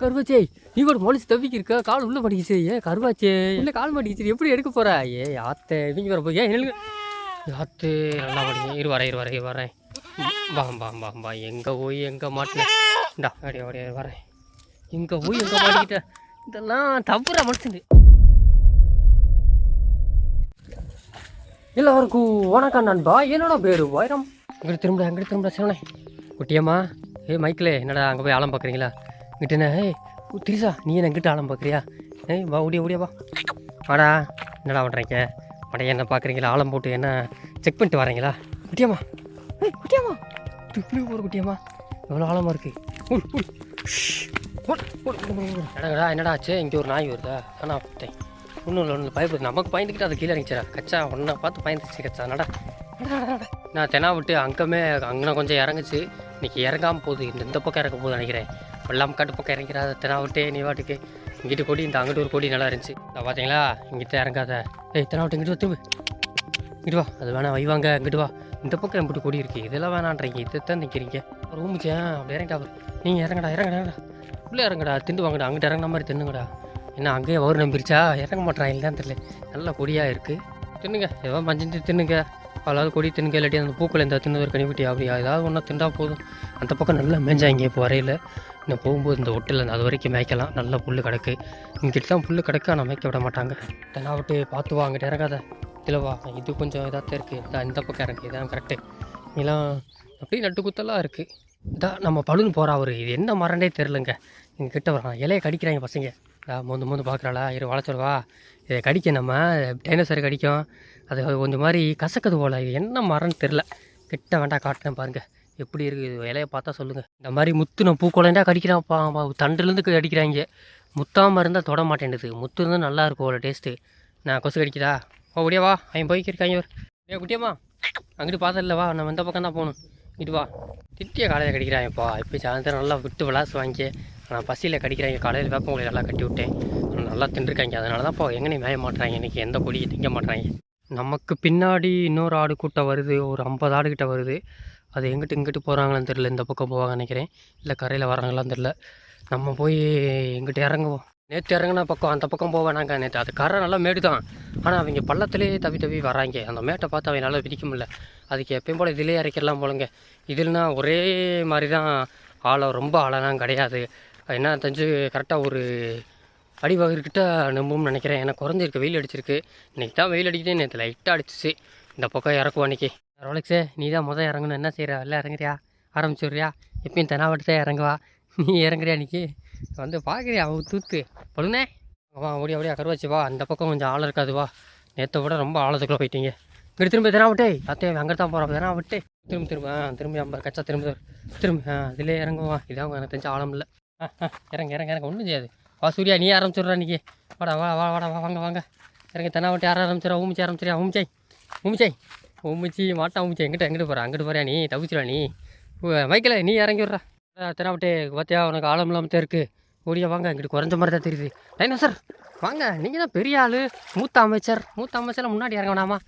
கருவாச்சே. நீ ஒரு மொழிச்சு தவிக்கி இருக்க கால் உள்ள படிக்கிச்சு ஏ கருவாச்சே. இல்லை கால் மாட்டிக்கிச்சு எப்படி எடுக்க போற? ஏ ஆத்தே இவங்க வர போய் ஏன் நில்லுங்க. ஆத்து நல்லா படிங்க. இரு வரேன் இரு வரேன் இரு வரேன் வா வா வா வா எங்கே போய் எங்கே மாட்டேன் அப்படியே அப்படியே வரேன் எங்கே போய் எங்கே மாட்டிக்கிட்டேன் இதெல்லாம் தப்புற மனுஷன் எல்லாருக்கும் வணக்கம் நண்பா. என்னோட பேர் வைரம். இங்கே திரும்ப அங்கிட்டு திரும்ப சிவனே. குட்டியம்மா. ஏ மைக்கிலே என்னடா அங்கே போய் ஆழம் பார்க்குறீங்களா இங்கிட்ட என்ன? ஏய் திரிசா நீ என்ன எங்கிட்ட ஆளம் பார்க்குறியா? ஏய் வா ஓடியா ஓடியா வா. வாடா என்னடா பண்ணுறீங்க மடைய என்ன பார்க்குறீங்களா? ஆழம் போட்டு என்ன செக் பண்ணிட்டு வரீங்களா குட்டியாம்மா. ஏய் குட்டியாம்மா. துப்பிடி போகிற குட்டியம்மா. எவ்வளோ ஆழமாக இருக்கு. உள், என்னடா என்னடா ஆச்சு? இங்கே ஒரு நாய் வருதா? ஆனா விட்டேன் ஒன்றும் இல்லை ஒன்றும் பயப்படுது. நமக்கு பயந்துக்கிட்டு அது கீழே இறங்கிச்சிடா கச்சா ஒன்றை பார்த்து பயந்துச்சு கச்சா. நடா நான் தெனா விட்டு அங்கமே அங்கே கொஞ்சம் இறங்குச்சு. இன்றைக்கி இறங்காமல் போகுது. இந்த இந்த பக்கம் இறங்க போகுது நினைக்கிறேன். வெள்ளாம காட்டு பக்கம் இறங்கிறாத தெனா நீ வாட்டுக்கு. இங்கிட்டு கொடி இந்த அங்கிட்டு ஒரு கொடி நல்லா இருந்துச்சு. நான் பார்த்தீங்களா இங்கிட்ட இறங்காத. ஏய் தினாவிட்டு இங்கிட்டு வா திரும்ப. இங்கிட்டு வா. அது வேணாம் வைவாங்க இங்கிட்டு வா. இந்த பக்கம் எம்பிட்டு கொடி இருக்குது இதெல்லாம் வேணான்றீங்க. இதை தான் நிற்கிறீங்க ரூமுச்சே அப்படி இறங்கிட்டா நீங்கள் இறங்கடா இறங்கடா இறங்கடா. உள்ளே இறங்கடா திண்டு வாங்கடா. அங்கிட்ட இறங்கின மாதிரி தின்னுங்கடா. என்ன அங்கேயே வரும் நம்பிருச்சா? இறங்க மாட்டான் இல்லைன்னு தெரியல. நல்ல கொடியாக இருக்குது தின்னுங்க. ஏதோ மஞ்சள் தின்னுங்க. அதாவது கொடி தின்னுங்க இல்லாட்டி அந்த பூக்கள் இந்த தின்னு ஒரு கனிவிட்டி அப்படி ஏதாவது ஒன்றா திண்டா போதும். அந்த பக்கம் நல்லா மேஞ்சாங்க இப்போ வரையில். இன்னும் போகும்போது இந்த ஒட்டில் அது வரைக்கும் மேய்க்கலாம். நல்ல புல் கிடக்கு. இங்கிட்ட தான் புல் கிடக்கு ஆனால் மேய்க்க விட மாட்டாங்க. தென்னா விட்டு பார்த்து வா அங்கிட்ட இறங்காத. இதில் வா இது கொஞ்சம் இதாக தான் இருக்குது இதான் இந்த பக்கம் இறங்கு. இதான் கரெக்டு இதெல்லாம் அப்படியே நட்டு குத்தலாம் இருக்குது இதான் நம்ம பழுன்னு போகிறா அவர். இது என்ன மரண்டே தெரிலங்க எங்கள் கிட்ட வரான். இலையை கடிக்கிறாங்க பசங்க. மோந்து மோந்து பார்க்குறாளா? இரு வளச்சுடுவா இதை கடிக்க நம்ம டைனோசர் கடிக்கும். அது கொஞ்சம் மாதிரி கசக்குது போல். இது என்ன மரம்னு தெரில கிட்ட வேண்டாம் காட்டினேன் பாருங்கள் எப்படி இருக்குது இலையை பார்த்தா சொல்லுங்கள் இந்த மாதிரி முத்துன பூக்குழண்டா கடிக்கிறான்ப்பா தண்டுலேருந்து அடிக்கிறாங்க முத்தாமல் இருந்தால் தொட மாட்டேன்டுது முத்து இருந்தால் நல்லா இருக்கும் அவ்வளோ டேஸ்ட்டு நான் கொசு கடிக்குதா ஓ அப்படியே வா. அவன் போய்க்கு ஒரு ஏ குட்டியம்மா. அங்கிட்டு பார்த்ததில்ல வா. நம்ம இந்த பக்கம் தான் போகணும். இங்கிட்டு வா. திட்டிய காலையில் கடிக்கிறாங்கப்பா இப்போ சாயந்தரம் நல்லா விட்டு விளாசு வாங்கி நான் பசியில் கடிக்கிறாங்க காலையில் வேப்பங்குழி நல்லா கட்டி விட்டேன். நல்லா தின்றுருக்காங்க அதனால தான் இப்போ எங்கேயும் மேய மாட்டுறாங்க. இன்றைக்கி எந்த கொடியை திங்க மாட்டுறாங்க. நமக்கு பின்னாடி இன்னொரு ஆடு கூட்டம் வருது. ஒரு ஐம்பது ஆடுகிட்ட வருது. அது எங்கிட்டு இங்கிட்டு போகிறாங்களான்னு தெரில இந்த பக்கம் போவாங்க நினைக்கிறேன். இல்லை கரையில் வராங்களான்னு தெரில நம்ம போய் எங்கிட்ட இறங்குவோம். நேற்று இறங்குன பக்கம் அந்த பக்கம் போவேன் நாங்கள் நேற்று அது கரை நல்லா மேடு தான் ஆனால் அவங்க பள்ளத்துலேயே தவி தவி வராங்க. அந்த மேட்டை பார்த்து அவங்க நல்லா பிடிக்க முடியல. அதுக்கு எப்பயும் போல் இதிலே இறக்கிடலாம் போலங்க. இதுலனா ஒரே மாதிரி தான் ஆழம் ரொம்ப ஆழம்லாம் கிடையாது. என்ன தெரிஞ்சு கரெக்டாக ஒரு அடிவகர்கிட்ட நம்பும்னு நினைக்கிறேன். எனக்கு குறைஞ்சிருக்கு. வெயில் அடிச்சிருக்கு. இன்னைக்கு தான் வெயில் அடிக்குது. நேற்று லைட்டாக அடிச்சிச்சு. இந்த பக்கம் இறக்குவோம் அன்றைக்கி ரோலக்ஸே நீ தான் முதல் இறங்கணும். என்ன செய்கிற எல்லாம் இறங்குறியா? ஆரம்பிச்சுடுறியா எப்பயும் தெனாவட்டத்தை இறங்குவா. நீ இறங்குறியா அன்றைக்கி வந்து பார்க்குறியா அவன் தூத்து. பொழுனே. வா ஓடியா ஓடியா கருவாச்சு வா. அந்த பக்கம் கொஞ்சம் ஆள் இருக்காது வா. நேற்றை விட ரொம்ப ஆழத்துக்குள்ளே போயிட்டீங்க. இங்கே திரும்ப தெனாவட்டே. அத்தையும் அங்கே தான் போகிறோம் தெனாவட்டே. திரும்ப திரும்ப. ஆ திரும்ப ஐம்பது கச்சா திரும்ப திரும்ப. ஆ இதிலே இறங்குவா இதான் எனக்கு தெரிஞ்ச ஆழம் இல்லை. ஆ ஆ இறங்க இறங்க இறங்க. ஒன்றும் செய்யாது. வா சூர்யா நீ ஆரம்பிச்சிடுறா இன்னைக்கு. வாடா வா வா வாடா வா வாங்க வாங்க. இறங்க தெனாவட்டி யாரும் ஆரம்பிச்சிடா ஊமிச்சி ஆரம்பிச்சிடா ஊமிச்சாய் ஊமிச்சாய் ஊமிச்சி மாட்டா ஊமிச்சை எங்கிட்ட எங்கிட்ட போகிறா அங்கிட்டு போறியா நீ? தவிச்சிடா நீ. மைக்கில் நீ இறங்கி விட்றா. தினாப்பட்டே பார்த்தியா உனக்கு ஆழம் இல்லாமல் தான் இருக்குது ஓடியா வாங்க. இங்கிட்டு குறைஞ்ச மாதிரி தான் தெரியுது. டைனோசர் வாங்க. நீங்கள் தான் பெரிய ஆள். மூத்த அமைச்சர். மூத்த அமைச்சரில் முன்னாடி இறங்க வேணாமா?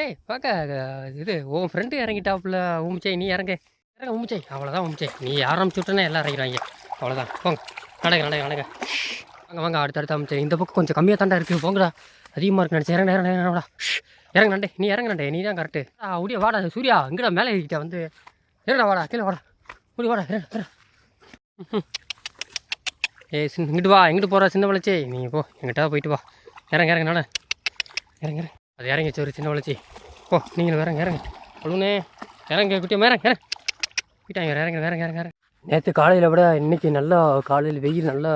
ஏய் வாங்க. இது உன் ஃப்ரெண்டு இறங்கிட்டாப்புல. ஊமிச்சை நீ இறங்க. இறங்க ஊமிச்சை அவ்வளோதான் ஊமிச்சை நீ ஆரம்பிச்சு விட்டோன்னே எல்லாம் இறங்கிடுவாங்க அவ்வளோதான் போங்க. நடங்க நடங்க நடங்க. வாங்க வாங்க. அடுத்தடுத்து அமைச்சர் இந்த பக்கம் கொஞ்சம் கம்மியாக தாண்டா இருக்குது போங்கடா. அதிகமாக இருக்கு நினச்சி இறங்க நேரம் நேரம் இறங்க நண்டே நீ இறங்க நண்டே நீ தான் கரெக்டு ஆ உடைய வாடா சூர்யா இங்கடா மேலே ஏறிக்கிட்ட வந்து. இறங்கடா வாடா கீழே வாடா. முடி வாடா இறங்க இறங்க ம். ஏய் இங்கிட்டு வா எங்கிட்டு போகிற சின்ன வளச்சி. நீ போ எங்கிட்ட போயிட்டு வா. இறங்க இறங்க நானே. இறங்க இறங்க. அது இறங்கிச்சு ஒரு சின்ன வளச்சி. போ நீங்களும் இறங்க இறங்க. அழுனே இறங்க குட்டியம் இறங்க இறங்க. போயிட்டாங்க இறங்க இறங்க இறங்க இறங்க. நேற்று காலையில் விட இன்றைக்கி நல்லா காலையில் வெயில் நல்லா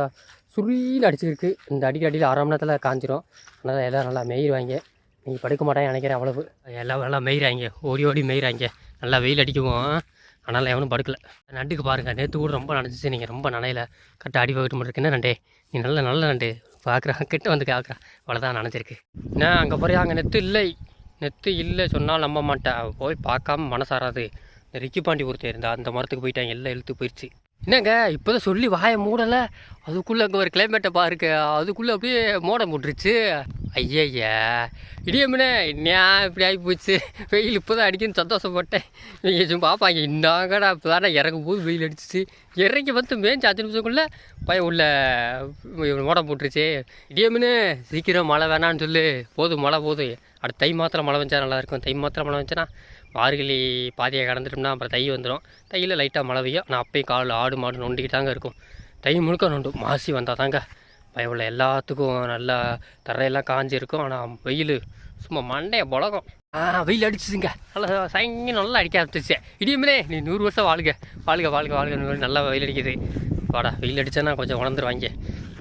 சுருளியில் அடிச்சிருக்கு. இந்த அடிக்கடியில் அரை மணி நேரத்தில் காஞ்சிரும். அதனால் எல்லாம் நல்லா மேயிடுவாங்க நீங்கள் படுக்க மாட்டேன் நினைக்கிறேன் அவ்வளவு. எல்லாம் நல்லா மெய்கிறாங்க ஓடி ஓடி மெய்கிறாங்க நல்லா வெயில் அடிக்குவோம். அதனால் எவனும் படுக்கல. நண்டுக்கு பாருங்கள் நேற்று கூட ரொம்ப நனைஞ்சிச்சு. நீங்கள் ரொம்ப நனையில. கரெக்டாக அடி வகிட்டு மட்டும் என்ன நண்டே? நீ நல்ல நல்ல நண்டு. பார்க்குறான் கிட்ட வந்து கேட்குறான் அவ்வளோதான் நினச்சிருக்கு என்ன அங்கே போய் அங்கே நெத்து இல்லை. நெத்து இல்லை சொன்னால் நம்ப மாட்டேன் போய் பார்க்காம மனசாராது. இந்த ரிக்கி பாண்டி ஒருத்தர் இருந்தா அந்த மரத்துக்கு போயிட்டாங்க எல்லாம் இழுத்து போயிடுச்சு என்னங்க? இப்போ தான் சொல்லி வாயை மூடலை. அதுக்குள்ளே அங்கே ஒரு கிளைமேட்டை பாருங்க. அதுக்குள்ளே அப்படியே மோடம் போட்டுருச்சு. ஐயய்யா. இடியம்மனே நான் இப்படி ஆகி போச்சு வெயில் இப்போ தான் அடிக்குன்னு சந்தோஷப்பட்டேன். நீங்கள் சும்மா பார்ப்பாங்க. இன்னாங்கடா இப்போ தானே இறங்க போய் வெயில் அடிச்சிச்சு. இறங்கி வந்து மேய்ச்சி அஞ்சு நிமிஷத்துக்குள்ளே பையன் உள்ள மோடம் போட்டுருச்சு. இடியம்மனே சீக்கிரம் மழை வேணான்னு சொல்லு. போதும் மழை போதும். அடுத்த தை மாத்திரம் மழை வந்தா நல்லாயிருக்கும் தை மாத்திரம் மழை வந்துச்சுன்னா வார்கழி பாதியை கடந்துட்டோம்னா அப்புறம் தை வந்துடும். தையில் லைட்டாக மழை பெய்யும். நான் அப்பயும் கால் ஆடு மாடு நொண்டிக்கிட்டாங்க இருக்கும். தை முழுக்க நொண்டும். மாசி வந்தால் தாங்க பயவுள்ள எல்லாத்துக்கும் நல்லா தரையெல்லாம் காஞ்சிருக்கும். ஆனால் வெயில் சும்மா மண்டைய புழகம் ஆ வெயில் அடிச்சுதுங்க நல்லா சங்கி நல்லா அடிக்க ஆரம்பிச்சிச்சு இடியுமே நீ நூறு வருஷம் வாழ்க வாழ்க வாழ்க வாழ்க நல்லா வெயில் அடிக்குது. வாடா வெயில் அடித்தேன்னா கொஞ்சம் உணர்ந்துருவாங்க.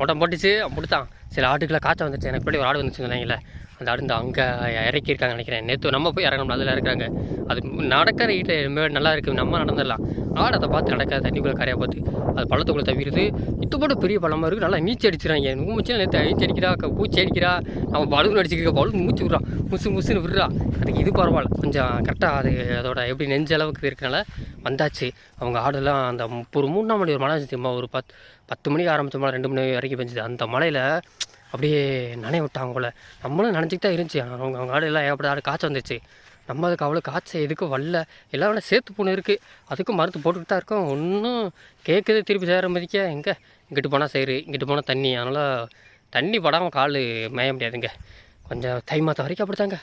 உடம்பு போட்டுச்சு முடித்தான் சில ஆட்டுக்குள்ள காய்ச்சல் வந்துச்சு எனக்கு பின்னாடி ஒரு ஆடு வந்துச்சு சொன்னாங்களே அந்த ஆடு இந்த அங்கே இறக்கியிருக்காங்க நினைக்கிறேன். நேற்று நம்ம போய் இறங்கணும் அதில் இருக்கிறாங்க அது நடக்கிற வீட்டில் நல்லா இருக்குது நம்ம நடந்துடலாம். ஆடு அதை பார்த்து நடக்காத தண்ணிக்குள்ளே கரையை பார்த்து அது பள்ளத்துக்குள்ளே தவிர்த்து இது போட்டு பெரிய பழமாக இருக்குது நல்லா நீச்சல் அடிச்சிடறாங்க மூச்சு நேற்று நீச்சல் அடிக்கிறா பூச்சி அடிக்கிறா. நம்ம பலூன் அடிச்சிருக்க பலூன் மூச்சு விட்றான் முசு முசுன்னு விடுறா. அதுக்கு இது பரவாயில்ல. கொஞ்சம் கரெக்டாக அது அதோட எப்படி நெஞ்ச அளவுக்கு இருக்கனால வந்தாச்சு. அவங்க ஆடெல்லாம் அந்த ஒரு மூணாம் மணி ஒரு மழை இருந்துச்சு ஒரு பத்து பத்து மணிக்கு ஆரம்பித்த மழை ரெண்டு மணி வரைக்கும் பெஞ்சுது. அந்த மழையில் அப்படியே நனைய விட்டாங்க போல. நம்மளும் நினச்சிக்கிட்டு தான் இருந்துச்சு. அவங்க அவங்க ஆடு எல்லாம் ஏற்பட ஆடு காய்ச்சல் வந்துச்சு. நம்ம அதுக்கு அவ்வளோ காய்ச்சல் எதுக்கும் வரல. எல்லாம் சேர்த்து பொண்ணு இருக்குது அதுக்கும் மருந்து போட்டுக்கிட்டு தான் இருக்கோம். ஒன்றும் கேட்குது திருப்பி சேர மதிக்க. எங்கே? இங்கிட்டு போனால் சரி இங்கிட்டு போனால் தண்ணி. அதனால் தண்ணி படாமல் கால் மேய முடியாதுங்க. கொஞ்சம் தை மாதம் வரைக்கும் அப்படித்தாங்க.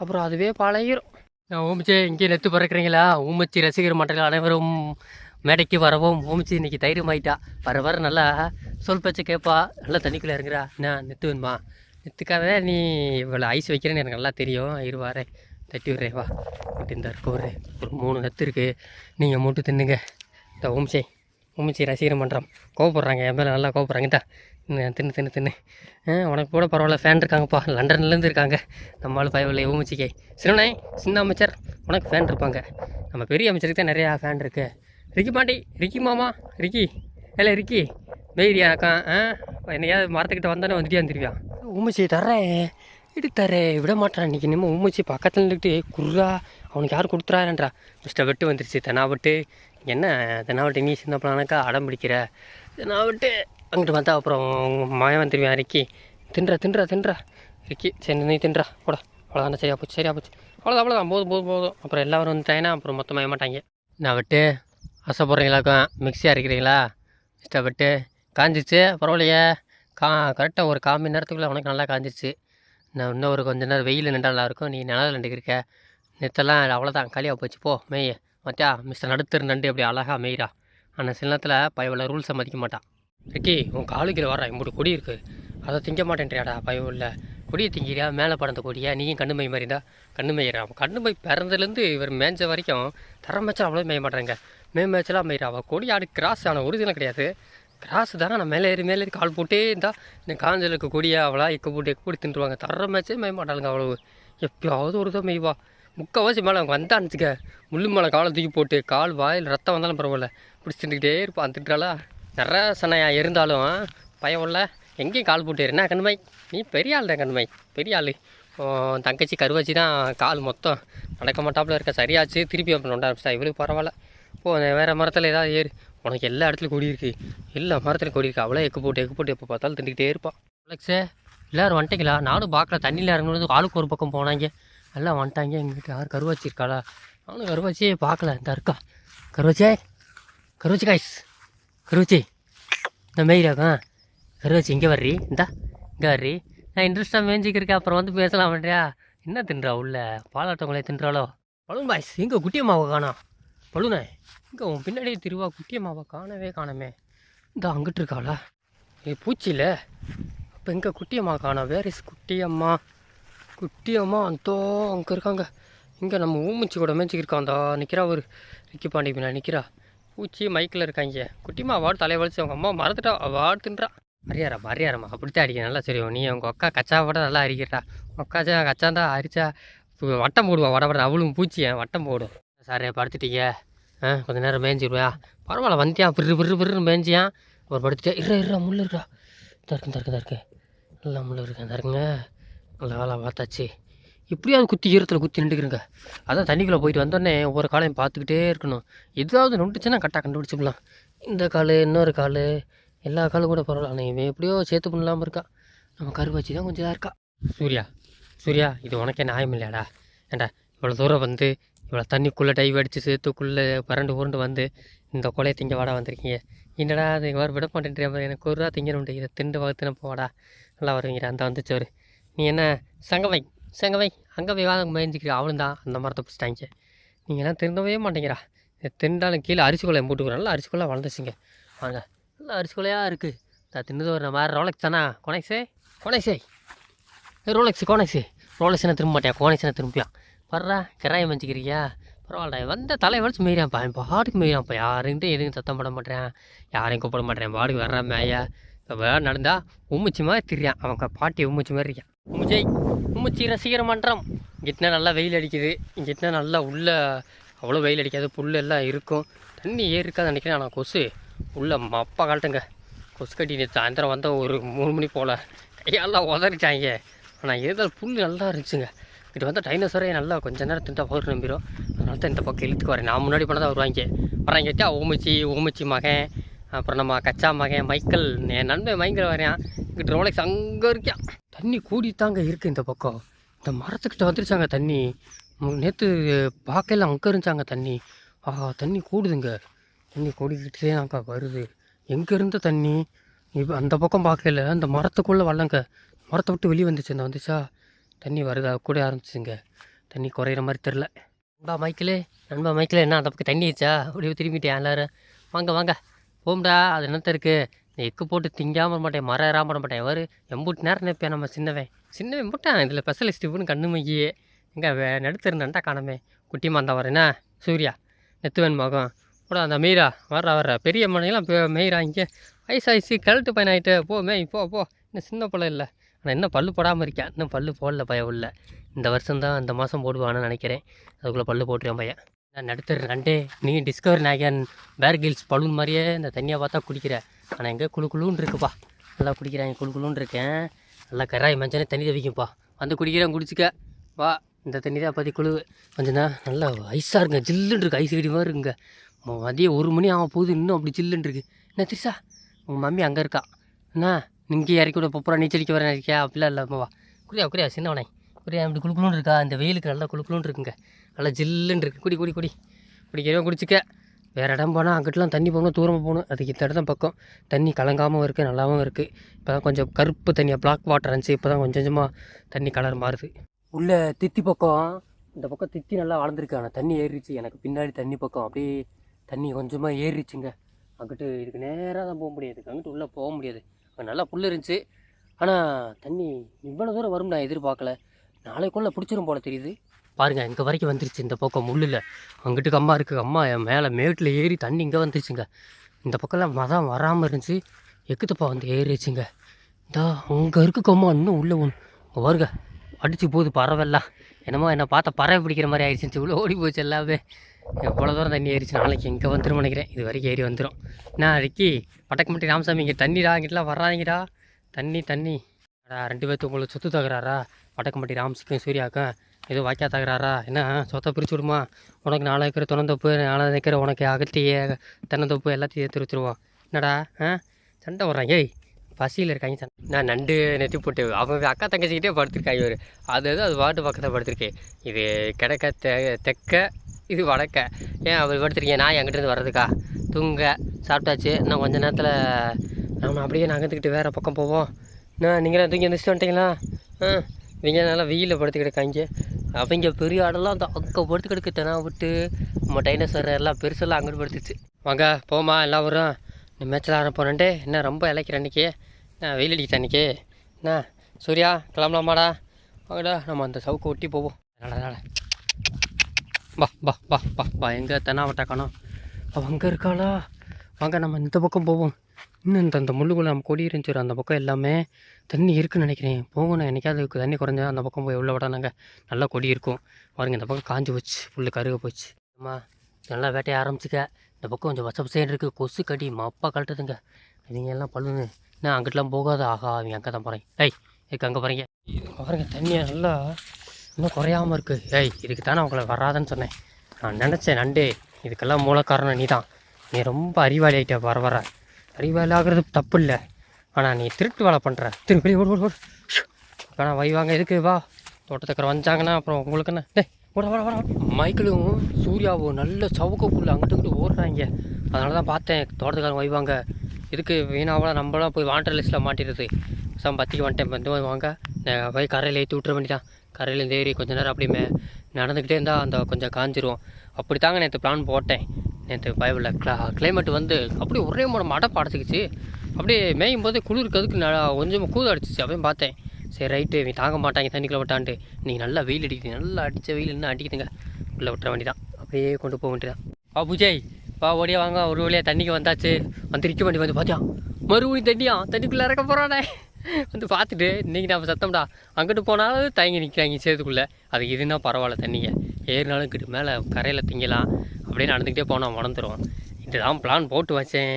அப்புறம் அதுவே பழகிரும். ஓமிச்சே இங்கே நெத்து பறக்கிறீங்களா? ஊமச்சி ரசிகர் மன்றங்கள் அனைவரும் மேடைக்கு வரவும் ஊமிச்சி இன்னைக்கு தைரியமாயிட்டா. வர வர நல்லா சொல் பேச்சு கேட்பா நல்லா தண்ணிக்குள்ளே இறங்குறா என்ன நெத்து வேணுமா? நெத்துக்காக நீ இவ்வளோ ஐஸ் வைக்கிறேன்னு எனக்கு நல்லா தெரியும். இருவாரே தட்டி விட்றேன் வா. இப்படி இந்த இருக்க ஒரு ஒரு மூணு நெத்து இருக்குது நீங்கள் மூட்டு தின்னுங்க. இந்த ஊமிச்சே ஊமிச்சி ரசிகர் பண்ணுறோம் கோவப்படுறாங்க. என் மேலே நல்லா கோவப்படுறாங்கட்டா இன்னும் தின்னு தின்னு தின்னு. ஆ உனக்கு கூட பரவாயில்ல. ஃபேன் இருக்காங்கப்பா. லண்டன்லேருந்து இருக்காங்க. நம்மளால் பயவில்லை ஊமிச்சிக்கை சிறுவனே சின்ன அமைச்சர். உனக்கு ஃபேன் இருப்பாங்க. நம்ம பெரிய அமைச்சருக்கு தான் நிறையா ஃபேன் இருக்குது ரிக்கி பாண்டி ரிக்கி மாமா ரிக்கி. இல்லை ரிக்கி. வெயிரியா அக்கா ஆ? என்னையாவது மரத்துக்கிட்ட வந்தானே வந்துட்டியா வந்துருவியா ஊமிச்சி தர்றேன். இடி தரேன் விட மாட்டான் இன்றைக்கி நம்ம ஊமிச்சி பக்கத்தில் நின்றுட்டு குர்ரா அவனுக்கு யார் கொடுத்துறாரன்றா மிஸ்டர் வெட்டு வந்துருச்சு. தெனாவட்டு. என்ன? தெனாவட்டு நீ சின்ன பிள்ளைனாக்கா அடம் பிடிக்கிற? தெனாவட்டு. அங்கிட்டு வந்தா அப்புறம் மாயம் மகன் வந்துருவேன் ரிக்கி? தின்றா தின்றா தின்றா. ரிக்கி சரி நீ தின்றா. போடா. அவ்வளோதானே சரியா போச்சு சரியா போச்சு. அவ்வளோதான் அவ்வளோதான் போதும் போதும் போதும். அப்புறம் எல்லாரும் வந்துட்டாங்கன்னா அப்புறம் மொத்தமாக மாட்டாங்க. நான் விட்டு ஆசைப்படுறீங்களாக்கும் மிக்ஸி அரைக்கிறீங்களா இஷ்டப்பட்டு. காஞ்சிச்சு பரவாயில்லையே. கா கரெக்டாக ஒரு கால் மணி நேரத்துக்குள்ளே உனக்கு நல்லா காஞ்சிச்சு நான் இன்னும் ஒரு கொஞ்ச நேரம் வெயில் நின்றா நல்லாயிருக்கும். நீ நிழல் நண்டுக்கிருக்க நெத்தெல்லாம் அவ்வளோதான் காலியாக போச்சு. போ மெய். மத்தியா மிஸ்டர் நடுத்தர் நண்டு அப்படி அழகாக மேய்றா. ஆனால் சில நேரத்தில் பயவுள்ள ரூல்ஸை மதிக்க மாட்டான். ரிக்கி உன் காலுக்கில் வர இம்புட்டு கொடி இருக்குது அதை திங்க மாட்டேன்றியாடா பயவுள்ள. கொடியை திங்கிறியா? மேலே பறந்த கொடியா? நீயும் கண்ணுமை மை மாதிரி கண்ணுமை கண்ணு கண்ணு பிறந்ததுலேருந்து இவர் மேய்ஞ்ச வரைக்கும் தரம் மேய்ச்சா அவ்வளோ மேய மாட்டாங்க. மே மேய்ச்சலாம் மேயிறா. அவள் கொடி ஆடு கிராஸ் ஆனால் ஒரிஜினல் கிடையாது. கிராஸ் தானே நான் மேலே ஏறி மேலே ஏறி கால் போட்டே இருந்தால் இந்த காஞ்சல் இருக்க கொடியா? அவளா எக்க போட்டு எக்க போட்டு தின்றுவாங்க. தர மேய்ச்சே மேய மாட்டாளுங்க அவ்வளவு எப்பயாவது ஒரு தான் மெய்வா. முக்கால்வாசி மேலே அவங்க வந்தான்னுச்சுக்க முள்ளு மேலே காலை தூக்கி போட்டு கால் வாயில் ரத்தம் வந்தாலும் பரவாயில்ல. பிடிச்சி தின்னுக்கிட்டே இருப்பான். திட்டாளா நிறைய சனையா இருந்தாலும் பயம் இல்லை எங்கேயும் கால் போட்டு என்ன கண்மை நீ பெரிய ஆள் தான் கண்மை பெரிய ஆள். தங்கச்சி கருவாச்சி தான் கால் மொத்தம். நடக்க மாட்டாப்புல இருக்க. சரியாச்சு. திருப்பி அப்படி நொண்ட ஆரம்பிச்சிட்டா. இவளுக்கு பரவாயில்ல. போ வேறு மரத்தில் ஏதாவது ஏறு. உனக்கு எல்லா இடத்துலையும் கொடி இருக்கு. எல்லா மரத்துலையும் கொடி இருக்கு. அவளே எக்கு போட்டு எக்கு போட்டு எப்போ பார்த்தாலும் திண்டுக்கிட்டே இருப்பான் அலெக்ஸே எல்லோரும் வந்துட்டீங்களா? நானும் பார்க்கல. தண்ணியில் இறங்கணும் ஆளுக்கு ஒரு பக்கம் போனாங்க. எல்லாம் வந்துட்டாங்க. எங்கிட்ட யார் கருவாச்சி இருக்காளா? நானும் கருவாச்சியே பார்க்கல. இந்த இருக்கா கருவாச்சே. கருவாச்சி காய்ஸ் கருவாச்சி. இந்த மெயிலாக்கா கருவாச்சி இங்கே வர்றீ. இந்தா. காரி நான் இன்ட்ரெஸ்ட்டாக மேஞ்சிக்கிருக்கேன் அப்புறம் வந்து பேசலாம் பண்ணுறியா என்ன தின்றா உள்ள? பாலாட்டவங்களே தின்றாளோ? பலூன் பாய்ஸ் இங்கே குட்டியம்மாவை காணா. பலூனே இங்கே உன் பின்னாடியே திருவா குட்டியம்மாவை காணவே காணமே. இந்த அங்கிட்டு இருக்காளா? ஏ பூச்சியில். அப்போ எங்கே குட்டியம்மா காணோம் வேர் இஸ் குட்டியம்மா? குட்டியம்மா அந்தோ அங்கே இருக்காங்க. இங்கே நம்ம ஊமிச்சி கூட மேய்ச்சிக்கிருக்காந்தா நிற்கிறா ஒரு ரிக்கி பாண்டி பின்னா நிற்கிறா பூச்சி மைக்கில் இருக்காங்க குட்டியம்மா வாடு தலையை வலிச்சு அவங்க அம்மா மறந்துட்டா. வாடு தின்றா மரியாரா மரியாரம்மா அப்படித்தான் அடிக்க நல்லா தெரியும். நீ உங்கள் அக்கா கச்சா கூட நல்லா அரிக்கிறா. உக்காச்சா கச்சாந்தா அரிச்சா வட்டம் போடுவா வடபட வட. அவளும் பூச்சியன் வட்டம் போடும். சார் படுத்துட்டீங்க. ஆ கொஞ்ச நேரம் மேய்ஞ்சிருவியா பரவாயில்ல வந்தியான் பிறு பிறு பிறுன்னு மேய்ஞ்சியான் ஒரு படுத்துட்டியா இரு இரு முள்ளு இருக்கா இதா தருக்கு தருக்கு நல்லா முள்ளு இருக்கேன் தருங்க நல்லா வேலை பார்த்தாச்சு. இப்படியாவது குத்தி ஈரத்தில் குத்தி நின்றுக்கிறங்க அதான் தண்ணிக்குள்ளே போயிட்டு வந்தோடனே ஒவ்வொரு காலையும் பார்த்துக்கிட்டே இருக்கணும். எதாவது நொண்டுச்சுன்னா கரெக்டாக கண்டுபிடிச்சிக்கலாம். இந்த கால் இன்னொரு கால். எல்லா காலும் கூட பரவாயில்ல. ஆனால் இவன் எப்படியோ சேர்த்து பண்ணலாமல் இருக்கா நம்ம கருவாச்சி தான் கொஞ்சம் இதாக இருக்கா சூர்யா சூர்யா இது உனக்கே நியாயம் இல்லையாடா? ஏண்டா இவ்வளோ தூரம் வந்து இவ்வளோ தண்ணிக்குள்ளே டைவ் அடித்து சேர்த்துக்குள்ளே பரண்டு உருண்டு வந்து இந்த கொலையை திங்க வாடா வந்திருக்கீங்க. என்னடா அது இவர் விட மாட்டேன்றேன் எனக்கு ஒரு ரூபா திங்கணுண்டு இதை திண்டு வகுத்துன போடா நல்லா வருவீங்க அந்த வந்துச்சோரு நீ என்ன சங்கவை சங்கவை அங்கே போய் வாங்க மேய்ஞ்சிக்கிற அவளும் தான். அந்த மரத்தை பிடிச்சிட்டாங்க. நீங்கள்லாம் திருந்தவே மாட்டேங்கிறா திண்டாலும் கீழே அரிசி கொலையை போட்டுக்கிறோம் நல்லா அரிசி கொலை வளர்ந்துச்சுங்க. வாங்க. நல்லா அரிசி இருக்குது நான் தின்னது ஒரு மாதிரி ரோலக்ஸ் தானா? கொனைக்ஸே? கொனைக்ஸே? ரோலக்ஸ் கோனக்ஸு? ரோலக்ஸ் என்ன திரும்ப மாட்டேன் கோனக்ஸ் திரும்பியான் வர்றா கிராயம் வச்சுக்கிறியா பரவாயில்ல வந்த தலை வலிச்சு என் பாட்டுக்கு மேய்றான்ப்பா யாருக்கிட்ட எதுவும் சத்தம் போட மாட்டேன் யாரையும் கூப்பிட மாட்டேன் பாட்டுக்கு வர்றா மேயா. இப்போ வேறு நடந்தா உம்முச்சி மாதிரி திரியான் அவன் பாட்டி உம்முச்சி மாதிரி இருக்கான். உம்முச்சி உம்முச்சி ரசிகர மன்றம். இங்கிட்டனா நல்லா வெயில் அடிக்குது. இங்கிட்டனா நல்லா உள்ளே அவ்வளோ வெயில் அடிக்காது. புல் எல்லாம் இருக்கும். தண்ணி ஏறி இருக்காது நினைக்கிறேன். ஆனால் கொசு உள்ளே மப்பா காட்டுங்க. கொசு கட்டி நேற்று சாயந்தரம் வந்தால் ஒரு மூணு மணி போல். கையெல்லாம் உதறிட்டாங்க. ஆனால் இருந்தாலும் புல் நல்லா இருந்துச்சுங்க. இது வந்து டைனோசரே நல்லா கொஞ்ச நேரம் திண்டா போர் நம்பிடும் அதனால தான் இந்த பக்கம் இழுத்துக்கு வரேன். நான் முன்னாடி போனால் தான் வருவாங்க. வராங்க வச்சா ஓமிச்சி ஓமிச்சி மகன். அப்புறம் நம்ம கச்சா மகன் மைக்கேல். என் நண்பன் மைக்கேல் வரையான் இங்கிட்ட ரோலெக்ஸ் அங்கே இருக்கான் தண்ணி கூடித்தாங்க இருக்குது இந்த பக்கம். இந்த மரத்துக்கிட்ட வந்துருச்சாங்க தண்ணி. நேற்று பார்க்கல அங்கே இருந்துச்சாங்க தண்ணி. ஆஹா தண்ணி கூடுதுங்க. தண்ணி கொடிக்கிட்டே நாங்க வருது. எங்கே இருந்த தண்ணி? இப்போ அந்த பக்கம் பார்க்கல. அந்த மரத்துக்குள்ளே வரலங்க மரத்தை விட்டு வெளியே வந்துச்சு. இந்த வந்துச்சா? தண்ணி வருது. கூட ஆரம்பிச்சுங்க. தண்ணி குறையிற மாதிரி தெரில நண்பா மைக்கிளே. நண்பா மைக்கில் என்ன அந்த பக்கம் தண்ணி வச்சா அப்படியே திரும்பிட்டேன் எல்லாரும். வாங்க வாங்க. போம்டா. அது என்னத்த இருக்குது இந்த எக்கு போட்டு திங்காமல் மாட்டேன். மரம் ஏறாம பண்ண மாட்டேன். வரு எம்பூட்டு நேரம் நினைப்பேன் நம்ம சின்னவன்? சின்னவன் போட்டான் இதில் ஸ்பெஷலிஸ்ட் இப்படின்னு கண்ணு மையே இங்கே நடுத்தரு காணமே. குட்டிமா இருந்தா வரேன்னா சூர்யா. நெத்துவன் மகம். அப்புறம் அந்த மீரா. வர்ற வர்ற. பெரிய மனையெல்லாம் மெய்ரா இங்கே. வயசாயிடுச்சு கழுத்து பையன் ஆகிட்டு போ மேய் போ போ. இன்னும் சின்ன பிள்ளை இல்லை. ஆனால் இன்னும் பல்லு போடாமல் இருக்கேன். இன்னும் பல்லு போடல பையன் உள்ள. இந்த வருஷம்தான் இந்த மாதம் போடுவான்னு நினைக்கிறேன். அதுக்குள்ளே பல்லு போட்டுருவேன் பையன். நான் நடுத்தர் நண்டே நீ டிஸ்கவர் நாயகன் பேர் கில்ஸ் பலூன் மாதிரியே இந்த தண்ணியை பார்த்தா குடிக்கிற. ஆனால் எங்கே குளு குளுன்னு இருக்குப்பா. நல்லா குடிக்கிறேன் குளு குளுன்னு இருக்கேன். நல்லா கராய் மஞ்சனே தண்ணி தவிக்கும்ப்பா. வந்து குடிக்கிறேன் குடிச்சிக்க. வா இந்த தண்ணி தான் பற்றி குழு மஞ்சனா நல்லா ஐஸாக இருங்க. ஜில்லுன்னு இருக்கு. ஐஸ் கடி மாதிரி இருக்குங்க. மதியம் ஒரு மணி ஆக போகுது இன்னும் அப்படி சில்லுன்னு இருக்கு. என்ன திரிசா உங்கள் மம்மி அங்கே இருக்கா? என்ன இங்கே இறக்கி விட போகிறா நீச்சலிக்க வரேன் இருக்கியா அப்படிலாம் இல்லை அம்மாவா. குடியா குறியா சின்னவனே. குறியா இப்படி குளுக்குளுன்னு இருக்கா? இந்த வெயிலுக்கு நல்லா குளுக்குளுன்னு இருக்குங்க. நல்லா ஜில்லுன்னு இருக்கு. குடி குடி குடி. குடிக்கிறவன் குடிச்சிக்க. வேறு இடம் போனால் அங்கிட்டலாம் தண்ணி போகணும் தூரமாக போகணும். அதுக்கு இந்த இடம் பக்கம். தண்ணி கலங்காமல் இருக்குது நல்லாவும் இருக்குது இப்போ தான் கொஞ்சம் கருப்பு தண்ணியாக பிளாக் வாட்டர் இருந்துச்சு. இப்போ தான் கொஞ்சம் கொஞ்சமாக தண்ணி கலர் மாறுது. உள்ளே தித்தி பக்கம் இந்த பக்கம் தித்தி நல்லா வளர்ந்துருக்கு. ஆனால் தண்ணி ஏறிச்சு எனக்கு பின்னாடி தண்ணி பக்கம் அப்படியே தண்ணி கொஞ்சமாக ஏறிச்சுங்க அங்கிட்டு இதுக்கு நேராக தான் போக முடியாது. அங்கிட்டு உள்ளே போக முடியாது. அங்கே நல்லா புல் இருந்துச்சு. ஆனால் தண்ணி இவ்வளோ தூரம் வரும் நான் எதிர்பார்க்கல. நாளைக்குள்ளே பிடிச்சிரும் போல தெரியுது. பாருங்கள் இங்கே வரைக்கும் வந்துருச்சு இந்த பக்கம் முள்ளில். அங்கிட்டுக்கு அம்மா இருக்குது அம்மா என் மேலே மேட்டில் ஏறி தண்ணி இங்கே வந்துருச்சுங்க. இந்த பக்கம்லாம் மதம் வராமல் இருந்துச்சு. எக்குத்தப்பா வந்து ஏறிச்சுங்க இந்தா அங்கே இருக்குக்கு அம்மா இன்னும் உள்ளே ஒன்று இங்கே வருங்க அடிச்சு போகுது பறவைலாம் என்னமோ என்னை பார்த்தா பறவை பிடிக்கிற மாதிரி ஆயிடுச்சு. இவ்வளோ ஓடி போச்சு எல்லாமே. எவ்வளோ தூரம் தண்ணி ஏறிச்சு? நாளைக்கு எங்கே வந்துடும் நினைக்கிறேன். இது வரைக்கும் ஏறி வந்துடும் நான் ரிக்கி பட்டக்கமட்டி ராமசாமி இங்கே தண்ணிடா இங்கிட்டலாம் வர்றாங்கடா தண்ணி தண்ணி. ரெண்டு பேர்த்து உங்களுக்கு சொத்து தகுறாரா பட்டக்கம்பட்டி ராம்ஸுக்கும் சூர்யாக்கும் எதுவும் வாய்க்கா தகுறாரா என்ன சொத்தை பிரிச்சு விடுமா? உனக்கு நாலு ஏக்கர் துணந்தொப்பு நாலு ஏக்கர் உனக்கு அகத்தி தென்னந்தோப்பு எல்லாத்தையும் ஏற்றி வச்சுருவோம். என்னடா ஆ? சண்டை வர்றாங்க ஏய் பசியில் இருக்காங்க நான் நண்டு நெத்தி போட்டு அவங்க அக்கா தங்கச்சிக்கிட்டே படுத்திருக்காங்க இவர். அது அது அது வாட்டு பக்கத்தில் படுத்திருக்கேன் இது கிடக்க தெ தெக்க இது வடக்க. ஏன் அவர் படுத்திருக்கேன் நான் என்கிட்ட வர்றதுக்கா? தூங்க சாப்பிட்டாச்சு. இன்னும் கொஞ்ச நேரத்தில் நம்ம அப்படியே நகர்ந்துக்கிட்டு வேறு பக்கம் போவோம். நான் நீங்களாம் தூங்கி எந்திரிச்சிட்டு வந்துட்டீங்களா? ஆ இவங்க நல்லா வெயிலில் படுத்து கிடக்காங்க அவங்க பெரிய ஆடெல்லாம் அந்த அங்கே படுத்து கிடக்கு விட்டு நம்ம டைனோசர் எல்லாம் பெருசெல்லாம் அங்கிட்டு படுத்துச்சு. வாங்க போமா எல்லாம் வரும் இந்த மேட்சில் ஆரம்பிப்போனே என்ன ரொம்ப இலைக்கிற அன்றைக்கி நான் வெயில் அடிக்கிட்ட அன்றைக்கி என்ன சூர்யா கிளம்பலாமாடா? வாங்கடா நம்ம அந்த சவுக்கு ஒட்டி போவோம். நட பா பா பா பா பா எங்கே தென்னாவட்டா காணும். அவள் அங்கே இருக்காளா? வாங்க நம்ம இந்த பக்கம் போவோம். இன்னும் இந்த அந்த முள்ளுக்குள்ளே நம்ம கொடி இருந்துச்சு அந்த பக்கம் எல்லாமே தண்ணி இருக்குன்னு நினைக்கிறேன். போகணும் என்னைக்காவது தண்ணி குறைஞ்சா அந்த பக்கம் போய் உள்ள நாங்கள் நல்லா கொடி இருக்கும். பாருங்கள் இந்த பக்கம் காஞ்சி போச்சு. புல் கருக போச்சு. அம்மா நல்லா வேட்டையை ஆரம்பிச்சுக்க. இந்த பக்கம் கொஞ்சம் வச பசேன்னு இருக்குது கொசு கடி மப்பா கழட்டுதுங்க. இவங்க எல்லாம் பழுன்னு நான் அங்கிட்டலாம் போகாத. ஆகா அவங்க அங்கே தான் போகிறேன் ஏய் இதுக்கு அங்கே போகிறீங்க பாருங்க தண்ணியை நல்லா இன்னும் குறையாமல் இருக்குது ஏய் இதுக்கு தானே அவங்கள வராதுன்னு சொன்னேன். நான் நினச்சேன் நண்டே. இதுக்கெல்லாம் மூல காரணம் நீ தான் நீ ரொம்ப அறிவாளி ஆகிட்ட வர வர. அறிவாளி ஆகிறது தப்பு இல்லை ஆனால் நீ திருட்டு வேலை பண்ணுற திருப்பி ஓடு ஓடு ஓடு. ஆனால் வை வாங்க. எதுக்கு? வா. தோட்டத்துக்கிற வந்தாங்கன்னா அப்புறம் உங்களுக்கு என்ன டேய் ஓட ஓட ஓட மைக்கிளும் சூர்யாவும் நல்ல சவுக்கக்குள்ளே அங்கிட்டு இங்கிட்டு ஓடுறாங்க. அதனால தான் பார்த்தேன் தோட்டத்துக்காரங்க வைவாங்க இதுக்கு வீணாவெல்லாம் நம்மளாம் போய் வாண்டர் லிஸ்ட்டில் மாட்டிடுது சம் பத்திக்கு வந்துட்டேன் வந்து வாங்க. போய் கரையில் ஏற்றி விட்டுற வேண்டியதான் கரையில் ஏறி கொஞ்சம் நேரம் அப்படியே மே- நடந்துக்கிட்டே இருந்தால் அந்த கொஞ்சம் காஞ்சிரும். அப்படி தாங்க நேற்று பிளான் போட்டேன். நேற்று பயவில் க்ளா கிளைமேட் வந்து அப்படியே ஒரே மூட மடை படைச்சிக்கிச்சு. அப்படியே மேயும் போது குளிருக்கு அதுக்கு கொஞ்சமாக கொஞ்சம் கூது அடிச்சிச்சு. அப்படியே பார்த்தேன். சரி ரைட்டு இவன் தாங்க மாட்டாங்க தண்ணிக்குள்ளே விட்டான்ட்டு. நீங்கள் நல்லா வெயில் அடிக்குது நல்லா அடித்த வெயில் இன்னும் அடிக்குதுங்க? உள்ளே விட்டுற வேண்டியதான் அப்படியே கொண்டு போக வேண்டியதான் வா பூஜை. வா ஓடியா வாங்க. ஒரு வழியாக தண்ணிக்கு வந்தாச்சு. வந்து நிற்க வேண்டி வந்து பார்த்தியா மறுபடியும் தண்ணியா? தண்ணிக்குள்ளே இறக்க போகிறானே வந்து பார்த்துட்டு இன்றைக்கி நம்ம சத்தம்டா. அங்கிட்டு போனாலும் தயங்கி நிற்கிறாங்க சேதுக்குள்ளே. அது இதுனா பரவாயில்ல தண்ணிங்க. ஏறினாலும் இங்கிட்டு மேலே கரையில் திங்கலாம். அப்படியே நடந்துக்கிட்டே போனால் உணர்ந்துரும். இதுதான் பிளான் போட்டு வச்சேன்.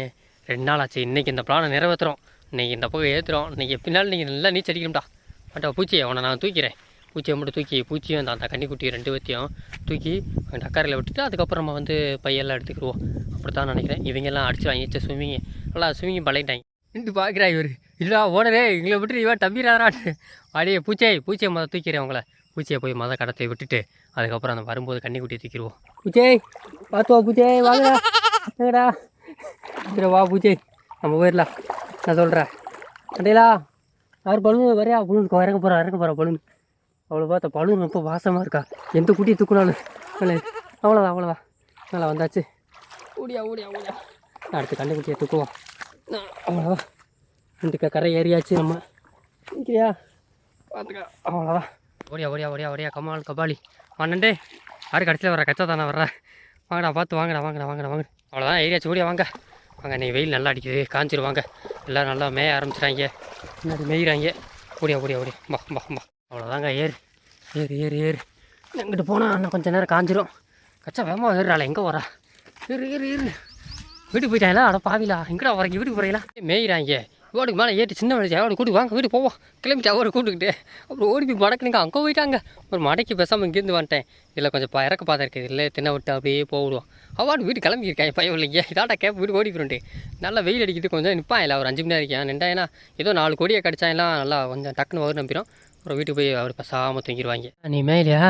ரெண்டு நாள் ஆச்சு. இன்றைக்கி இந்த பிளானை நிறைவேற்றுறோம் இன்றைக்கி இந்த பக்கம் ஏற்றுறோம் இன்றைக்கி எப்படினாலும் நீங்கள் நல்லா நீச்சல் அடிக்கணும்டா. அட்டா பூச்சியை அவனை நான் தூக்கிறேன். பூச்சியை மட்டும் தூக்கி பூச்சியும் அந்த அந்த கன்னிக்குட்டி ரெண்டு பேர்த்தையும் தூக்கி அந்த விட்டுட்டு அதுக்கப்புறம் நம்ம வந்து பையெல்லாம் எடுத்துக்கிடுவோம் அப்படி தான் நினைக்கிறேன். இவங்கெல்லாம் அடிச்சு வாங்கிச்சு ஸ்விம்மிங் நல்லா ஸ்விம்மிங் பழகிட்டாங்க. நின்று பார்க்குறா இவர். இல்லைடா ஓனரே எங்களை விட்டு இவன் தம்பிடாரான்னு அடியே பூச்சை பூச்சியை மொதல் தூக்கிறேன் உங்களை பூச்சியை போய் மொதல் கடத்தை விட்டுட்டு அதுக்கப்புறம் அந்த வரும்போது கன்னிக்குட்டியை தூக்கிடுவோம் பூச்சை பார்த்துவா பூச்சை வாங்கடா. வாங்கடா. சரி வா பூச்சை நம்ம போயிடலாம். நான் சொல்கிறேன் அண்டையிலா யார் பலூன் வரையா பலூன் இறங்க போகிறா இறங்க போகிறா பலூன். அவ்வளோ பார்த்தா பலூன் ரொம்ப வாசமாக இருக்கா. எந்த குட்டியை தூக்கினாலும். அவ்வளோதான் அவ்வளோதான் நல்லா வந்தாச்சு. ஓடியா ஓடியா ஓடியா. அடுத்து கண்டுக்குட்டியை தூக்குவோம். நான் அவ்வளோதான் ரெண்டு கரை ஏறியாச்சு நம்ம. நிற்கிறியா பார்த்துக்க அவ்வளோதான் ஓடியா ஓடியா ஓடியா ஓடியா. கமால் கபாலி. வாண்டே யாரு கடைசியில் வர கச்சா தானே வர்ற? வாங்கடா பார்த்து வாங்கடா வாங்கடா வாங்கடா வாங்க அவ்வளோதான் ஏரியாச்சு ஓடியா வாங்க. வாங்க நீ வெயில் நல்லா அடிக்குது காஞ்சிருவாங்க எல்லோரும் நல்லா மேய ஆரம்பிச்சிட்டாங்க முன்னாடி மேய்கிறாங்க ஓடியா ஓடியா ஓடியா. பா பா பா அவ்வளோதாங்க ஏறு. ஏறு ஏறு ஏறு. எங்கிட்டு போனால் இன்னும் கொஞ்சம் நேரம் காஞ்சிரும். கச்சா வேகமாக ஏறுறாள் எங்கே வரா ஏறு ஏறு ஏறு. வீட்டுக்கு போயிட்டாங்களா? அட பாவிலா எங்கடா வரீங்க வீட்டுக்கு போகிறீங்களா மேய்கிறாங்க ரோடுக்கு மேலே ஏற்றி சின்ன வயசு அவனை கூட்டி வாங்க வீட்டுக்கு போவோம். கிளம்பிட்டு அவரை கூட்டுக்கிட்டு அப்புறம் ஓடி போய் மடக்குனுங்க அங்கே போயிட்டாங்க. ஒரு மடக்கி பேசாமல் இங்கேருந்து வந்துட்டேன். இல்லை கொஞ்சம் ப இறக்க பார்த்து இருக்குது. இல்லை தின்ன விட்டு அப்படியே போவிடுவோம் அவன் வீட்டு கிளம்பியிருக்காங்க பையன் இல்லைங்க இதாட்டா கேப் வீடு ஓடி போயிட்டு நல்லா வெயில் அடிக்கிட்டு கொஞ்சம் நிற்பான் இல்லை ஒரு அஞ்சு மணி நேரம் இருக்கேன். நின்றாங்கன்னா ஏதோ நாலு கோடியை கடிச்சா எல்லாம் நல்லா கொஞ்சம் டக்குன்னு வரும் நம்பிடும் அப்புறம் வீட்டுக்கு போய் அவர் பசாமல் தூங்கிடுவாங்க நீ மேலையா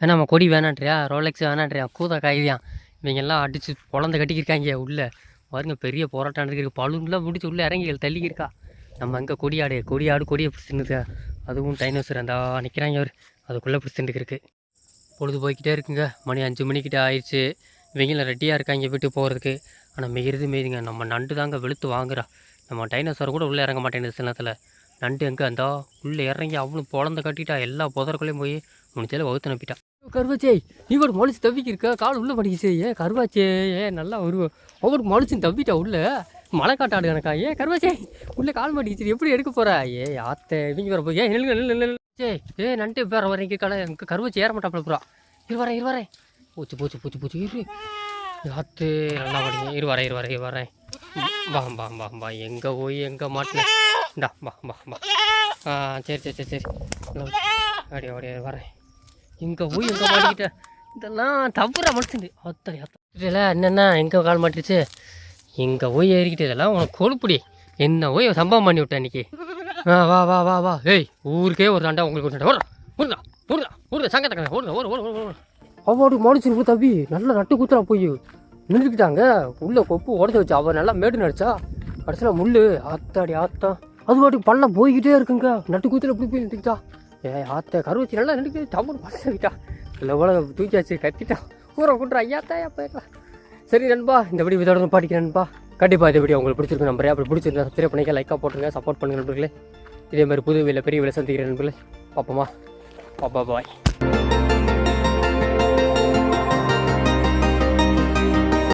நம்ம கொடி வேணான்றியா? ரோலெக்ஸ் வேணான்றியா? கூதா காய்தியான் இவங்கெல்லாம் அடித்து பொழந்து கட்டிக்கிருக்காங்க உள்ளே. பாருங்க பெரிய போராட்டம் நடந்துருக்கு பலூன்லாம் முடிச்சு உள்ளே இறங்கி தள்ளிக்கிருக்கா. நம்ம அங்கே கொடியாடு கொடியாடு கொடியை பிடிச்சிருந்துக்கா அதுவும் டைனோசர் அந்த நிற்கிறாங்க அவர் அதுக்குள்ளே பிடிச்சிட்டு பொழுது போய்க்கிட்டே இருக்குங்க. மணி அஞ்சு மணிக்கிட்ட ஆயிடுச்சு. இவங்களும் ரெடியாக இருக்காங்க விட்டு போகிறதுக்கு ஆனால் மிகிறது மீதுங்க நம்ம நண்டு தாங்க வெளுத்து வாங்குறா. நம்ம டைனோசர் கூட உள்ளே இறங்க மாட்டேங்குது சில நேரத்தில் நண்டு எங்கே? இருந்தால் உள்ளே இறங்கி அவ்வளோ பொழந்த கட்டிட்டா. எல்லா புதற்குள்ளேயும் போய் முடிச்சாலும் வகுத்து நப்பிட்டா கருவாச்சே நீ ஒரு மொழிச்சு தவிக்க இருக்க கால் உள்ளே படிக்கிச்சு ஏன் கருவாச்சே ஏன் நல்லா வருவோம் ஒவ்வொரு மொழிச்சு தவிட்டா உள்ள? மழை காட்டாடு எனக்கா ஏன் கருவாச்சே உள்ளே கால் மாட்டிக்கிச்சு எப்படி எடுக்க போறா? ஏ ஆத்த இவங்க வர போய் ஏன் நெல் நெல் நெல் சே ஏ நண்டு வேற வரீங்க கடை எனக்கு கருவாச்சி ஏற மாட்டாப்புல புறா இரு வரேன் இரு வரேன் பூச்சி பூச்சி பூச்சி பூச்சி இரு. ஆத்து நல்லா படிங்க. இரு வரேன் இரு வரேன் இரு வரேன் வா பா பா பா எங்கே போய் எங்கே மாட்டினேன் இந்தா வா பா வா. ஆ சரி சரி சரி சரி. அப்படியே அப்படியே வரேன் இங்கே போய் எங்கே மாட்டிக்கிட்டேன் இதெல்லாம் தப்புற மனுஷன் அத்தனை அத்தனை என்னென்ன எங்கே கால் மாட்டிருச்சு. இங்கே போய் ஏறிக்கிட்டு இதெல்லாம் உனக்கு கொழுப்புடி. என்ன போய் சம்பவம் பண்ணி விட்டேன் இன்னைக்கு. ஆ வா வா வா வா. ஏய் ஊருக்கே ஒரு தாண்டா உங்களுக்கு ஒரு தாண்டா ஓடுறா ஓடுறா ஓடுறா ஓடுறா சங்கத்தக்க ஓடுறா ஓடு ஓடு ஓடு அவாடு மாடிச்சு தம்பி நல்லா நட்டு குத்துறா போய். நின்றுக்கிட்டாங்க. உள்ளே கொப்பு உடச்சி வச்சு அவள் நல்லா மேடு நடிச்சா. கடைசியில் முள்ளு ஆத்தாடி ஆத்தா அது பாட்டுக்கு பள்ளம் போய்கிட்டே இருக்குங்க. நட்டு குத்துல இப்படி போய் நின்றுக்கிட்டா ஏ ஆத்த கருவச்சி நல்லா நினைக்கு டம்முன்னு பழகிட்டா இல்லை உலக தூக்கியாச்சு கத்திட்டான் ஊரை கொண்டு ஐயாத்தா போயிடலாம். சரி நண்பா இந்த வீடியோ இதோட பாட்டிக்கிறேன் நண்பா. கண்டிப்பாக இந்த வீடியோ உங்களுக்கு பிடிச்சிருக்கு நம்பரே அப்படி பிடிச்சிருந்தா சப்ஸ்கிரைப் பண்ணிக்க லைக்காக போட்டுருங்க சப்போர்ட் பண்ணுங்க நண்பர்களே. இதே மாதிரி புது வீட்டில் பெரிய வேலை சந்திக்கிறேன் நண்பர்களே. பாப்போமா. பாப்பா பாய்.